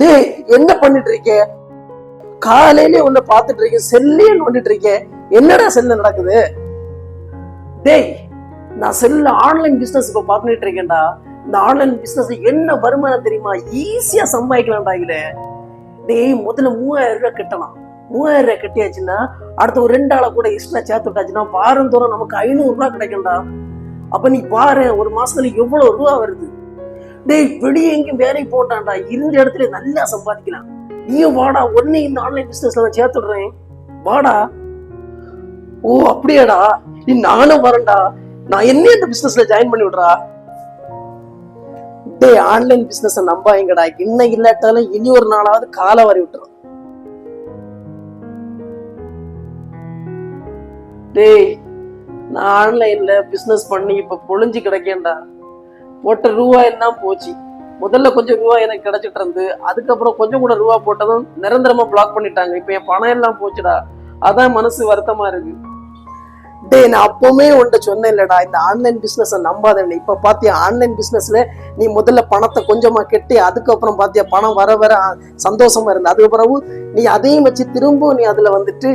டேய் என்ன பண்ணிட்டு இருக்க? காலையில உன்னை பார்த்துட்டு இருக்கேன் செல்லே நோண்டிட்டு இருக்கேன். என்னடா செல்ல நடக்குது? டேய் நான் செல்ல ஆன்லைன் பிசினஸ் இப்ப பார்த்துட்டு இருக்கேன்டா. இந்த ஆன்லைன் பிசினஸ் என்ன வருமானம் தெரியுமா? ஈஸியா சம்பாதிக்கலாம்டா இதுல டேய் முதல்ல மூவாயிரம் ரூபாய் கட்டலாம். மூவாயிரம் ரூபாய் கட்டியாச்சுன்னா அடுத்த ஒரு ரெண்டு ஆளை கூட எக்ஸ்ட்ரா சேர்த்து விட்டாச்சுன்னா வாரம் தூரம் நமக்கு ஐநூறு ரூபாய் கிடைக்கும்டா. அப்ப நீ பாரு ஒரு மாசத்துல எவ்வளவு ரூபா வருது? டேய் வெளியே எங்கேயும் வேலைக்கு போட்டான்டா. இருந்த இடத்துல நல்லா சம்பாதிக்கலாம். நீயும் வாடா உடனே இந்த ஆன்லைன் பிஸ்னஸ்ல நான் சேர்த்து விடுறேன் வாடா. ஓ அப்படியாடா. நீ நானும் வரேன்டா. நான் என்ன இந்த பிசினஸ்ல ஜாயின் பண்ணி விடுறா. டேய் ஆன்லைன் பிசினஸ் நம்பாங்கடா இன்னும் இல்லாட்டாலும் இனி ஒரு நாளாவது காலை வரி விட்டுரும். டேய் நான் ஆன்லைன்ல பிசினஸ் பண்ணி இப்ப பொழிஞ்சு கிடைக்கேன்டா. போட்ட ரூபா எல்லாம் போச்சு? முதல்ல கொஞ்சம் ரூபா எனக்கு கிடைச்சிட்டு இருந்து அதுக்கப்புறம் கொஞ்சம் கூட ரூபா போட்டதும் நிரந்தரமா பிளாக் பண்ணிட்டாங்க. இப்ப என் பணம் எல்லாம் போச்சுடா. அதான் மனசு வருத்தமா இருக்கு. டேய் நான் அப்பவுமே உன்ட்ட சொன்னேன் இல்லடா இந்த ஆன்லைன் பிஸ்னஸை நம்பாதே இல்லை இப்ப பாத்தியா ஆன்லைன் பிஸ்னஸில் நீ முதல்ல பணத்தை கொஞ்சமா கட்டி அதுக்கப்புறம் பாத்தியா பணம் வர வர சந்தோஷமாக சந்தோஷமா இருந்த அதுக்கப்புறம் நீ அதையும் வச்சு திரும்பவும் நீ அதுல வந்துட்டு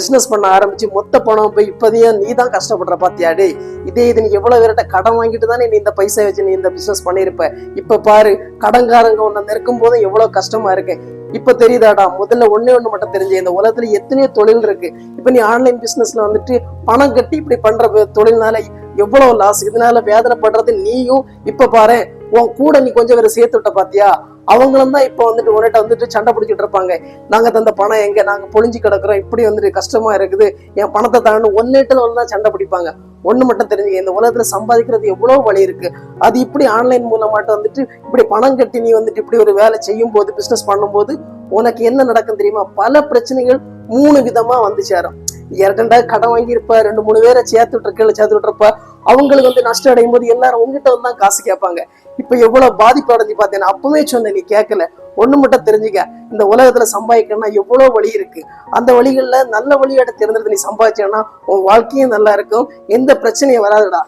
பிசினஸ் பண்ண ஆரம்பிச்சு மொத்த பணம் போய் இப்பதையும் நீ தான் கஷ்டப்படுற பாத்தியாடி இதே இது நீ எவ்வளவு பேர்கிட்ட கடன் வாங்கிட்டு தானே நீ இந்த பைசா வச்சு நீ இந்த பிஸ்னஸ் பண்ணியிருப்ப. இப்ப பாரு கடன்காரங்க ஒன்று நெருக்கும் போதும் எவ்வளவு கஷ்டமா இருக்கு. இப்ப தெரியுதாடா முதல்ல ஒண்ணே ஒண்ணு மட்டும் தெரிஞ்சு இந்த உலகத்துல எத்தனையோ தொழில் இருக்கு. இப்ப நீ ஆன்லைன் பிசினஸ்ல வந்துட்டு பணம் கட்டி இப்படி பண்ற தொழில்னால எவ்வளவு லாஸ் இதனால வேதனை பண்றது நீயும். இப்போ பாரு உன் கூட நீ கொஞ்சம் பேரை சேர்த்து விட்ட பாத்தியா? அவங்களும் தான் இப்போ வந்துட்டு உன்கிட்ட வந்துட்டு சண்டை பிடிச்சிட்டு இருப்பாங்க. நாங்க தந்த பணம் எங்க? நாங்க பொழிஞ்சு கிடக்குறோம். இப்படி வந்துட்டு கஷ்டமா இருக்குது. என் பணத்தை தாண்டு ஒன்னிட்டு தான் சண்டை பிடிப்பாங்க. ஒண்ணு மட்டும் தெரிஞ்சுக்க இந்த உலகத்துல சம்பாதிக்கிறது எவ்வளவு வழி இருக்கு? அது இப்படி ஆன்லைன் மூலமாட்ட வந்துட்டு இப்படி பணம் கட்டி நீ வந்துட்டு இப்படி ஒரு வேலை செய்யும் போது பிசினஸ் பண்ணும்போது உனக்கு என்ன நடக்கும் தெரியுமா? பல பிரச்சனைகள் மூணு விதமா வந்து சேரும். இரண்டா கடன் வாங்கியிருப்ப ரெண்டு மூணு பேரை சேர்த்து விட்டுருக்க சேர்த்து விட்டுருப்ப அவங்களுக்கு வந்து நஷ்டம் அடையும் போது எல்லாரும் உங்ககிட்ட வந்து தான் காசு கேட்பாங்க. இப்ப எவ்வளவு பாதிப்பு அடைஞ்சு பார்த்தேன் அப்பவே சொன்னேன் நீ கேட்கல. ஒண்ணு மட்டும் தெரிஞ்சுக்க. இந்த உலகத்துல சம்பாதிக்கணும்னா எவ்வளவு வழி இருக்கு? அந்த வழிகள்ல நல்ல வழியாட்ட தெரிஞ்சது நீ சம்பாதிச்சேன்னா உன் வாழ்க்கையும் நல்லா இருக்கும். எந்த பிரச்சனையும் வராதுடா.